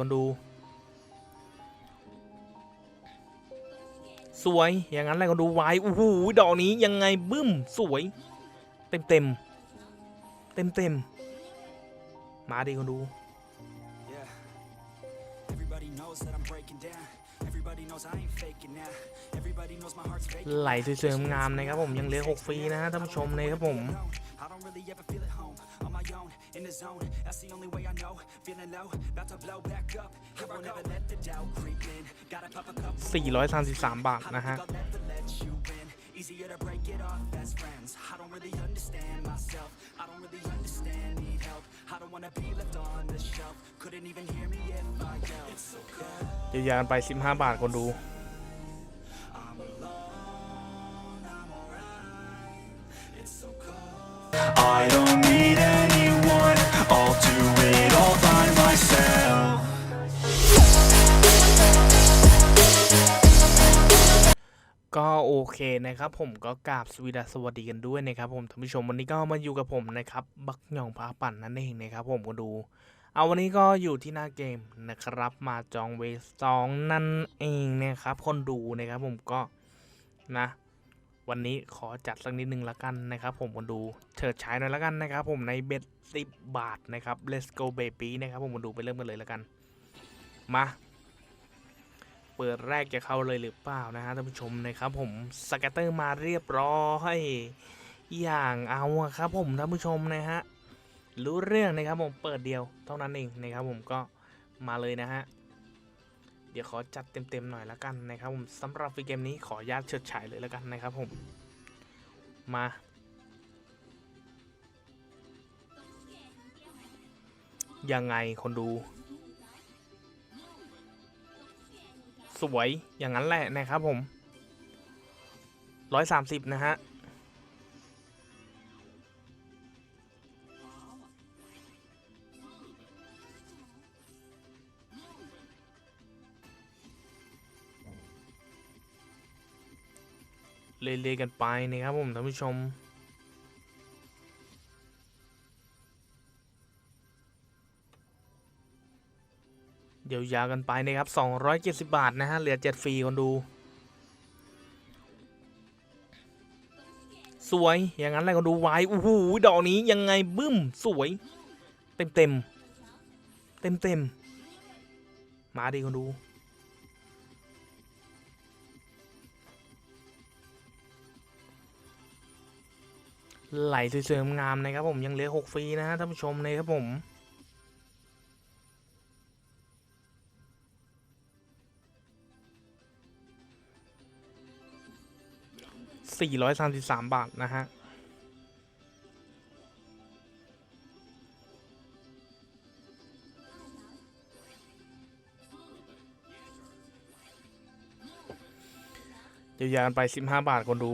คนดู สวยอย่างนั้นแหละคนดูไว้โอ้โหดอกนี้ยังไงบึ้ม สวย เต็มเต็มเต็มเต็มๆมาดิคนดู Yeah. Everybody knows that I'm breaking down. Everybody knows I ain't faking now. Everybody knows my heart's fake. ไหลสวยๆงามๆนะครับผมยังเหลือ6ฟรีนะฮะท่านผู้ชมนะครับผม I don't really ever feel at home. On my own, in the zone. That's the only way I know. Feeling low, about to blow back up. Here I never let the doubt creep in. Gotta pop a couple. 433 บาทนะฮะ I'll never let you in. Easier to break it off best friends. I don't really understand myself. I don't really understand, need help. I don't wanna be left on the shelf. Couldn't even hear me if I yelled. It's so cold. เยียวยากันไป 15 บาทคนดู I don't need anyone. I'll do it all by myself. ก็โอเคนะครับผมก็กราบสวีดัสสวัสดีกันด้วยนะครับผมท่านผู้ชมวันนี้ก็มาอยู่กับผมนะครับบักหย่องพาปั่นนั่นเองนะครับผมก็ดู เอาวันนี้ก็อยู่ที่หน้าเกมนะครับ มาจองเวสสองนั่นเองนะครับคนดูนะครับผมก็นะ วันนี้ขอจัดสักนิดนึงละกันนะครับ ผมคนดูเฉิดฉายหน่อยละกันนะครับ ผมในเบ็ดสิบบาทนะครับ let's go baby นะครับ ผมคนดูไปเริ่มกันเลยละกัน มา เปิดแรกจะเข้าเลยหรือเปล่านะฮะท่านผู้ชมนะครับ ผมสแกตเตอร์มาเรียบร้อยอย่างเอาครับ ผมท่านผู้ชมนะฮะรู้เรื่องนะครับผมเปิดเดียวเท่านั้นเองนะครับ ผมก็มาเลยนะฮะ เดี๋ยวขอจัดเต็มๆหน่อยละกันนะครับผมสำหรับฟรีเกมนี้ขอญาตเฉิดฉายเลยละกันนะครับผม มา ยังไงคนดู สวยอย่างนั้นแหละนะครับผมร้อยสามสิบนะฮะ เรื่อยๆกันไปนะครับผมท่านผู้ชมเดี๋ยวยาวกันไปนะครับ 270 บาทนะฮะ เหลือ 7 ฟรีคนดู สวย อย่างนั้นแหละคนดูไว้โอ้โหดอกนี้ยังไงบึ้ม สวย เต็มเต็ม เต็มเต็ม มาดิคนดู ไหลสวยๆงามนะครับผมยังเหลือ6ฟรีนะฮะท่านผู้ชมนะครับผม433บสามบาทนะฮะเดี๋ยวยากันไป15บาทคนดู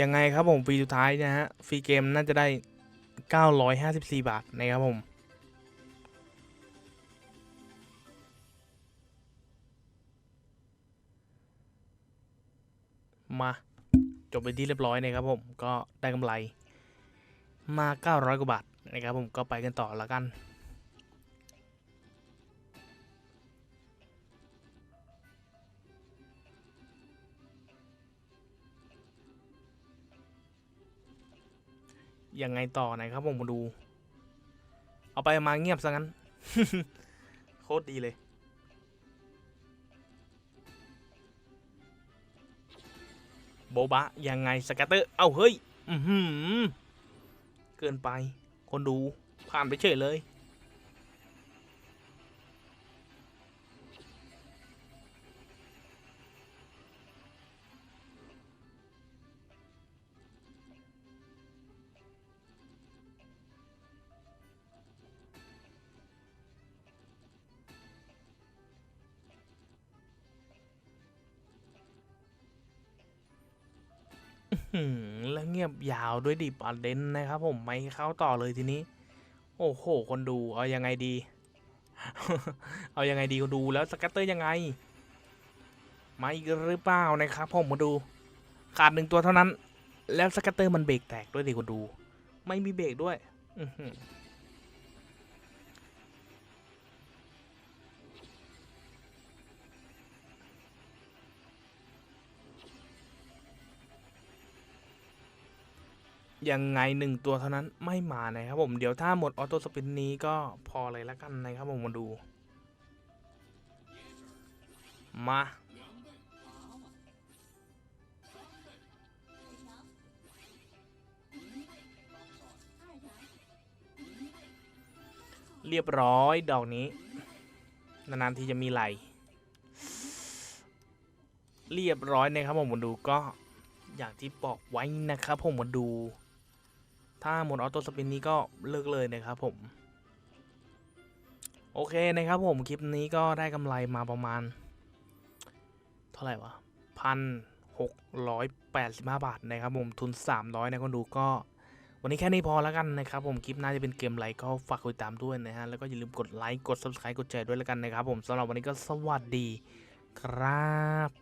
ยังไงครับผมฟรีสุดท้ายนะฮะฟรีเกมน่าจะได้ 954 บาทนะครับผม มา จบไปที่เรียบร้อยนะครับผม ก็ได้กำไรมา 900 กว่าบาทนะครับผมก็ไปกันต่อล้วกัน ยังไงต่อไหนครับผมมาดู เอาไปมาเงียบซะงั้น โคตรดีเลย โบบะ ยังไงสกัตเตอร์ เอ้าเฮ้ย อืมเกินไป คนดูผ่านไปเฉยเลย แล้วเงียบยาวด้วยดิประเด็นนะครับ ผมไม่เข้าต่อเลยทีนี้ โอ้โห คนดูเอายังไงดี เอายังไงดีก็ดูแล้วสกัตเตอร์ยังไงมาอีกหรือเปล่านะครับ ผมมาดูขาดหนึ่งตัวเท่านั้น แล้วสกัตเตอร์มันเบรกแตกด้วยดิคนดู ไม่มีเบรกด้วย อื ยังไงหนึ่งตัวเท่านั้นไม่มานะครับผมเดี๋ยวถ้าหมดออโต้สปินนี้ก็พอเลยแล้วกันนะครับผมมาดู มาเรียบร้อยดอกนี้ นานๆทีจะมีไหล เรียบร้อยนะครับผมมาดูก็อย่างที่บอกไว้นะครับผมมาดู ถ้าหมดออโต้สปินนี้ก็เลิกเลยนะครับผม โอเคนะครับผมคลิปนี้ก็ได้กำไรมาประมาณ เท่าไหร่วะพันหกร้อยแปดสิบห้าบาทนะครับผมทุนสามร้อยนะคนดูก็วันนี้แค่นี้พอแล้วกันนะครับผมคลิปหน้าจะเป็นเกมอะไรก็ฝากติดตามด้วยนะฮะแล้วก็อย่าลืมกดไลค์กด subscribe กดแชร์ด้วยแล้วกันนะครับผมสำหรับวันนี้ก็สวัสดีครับ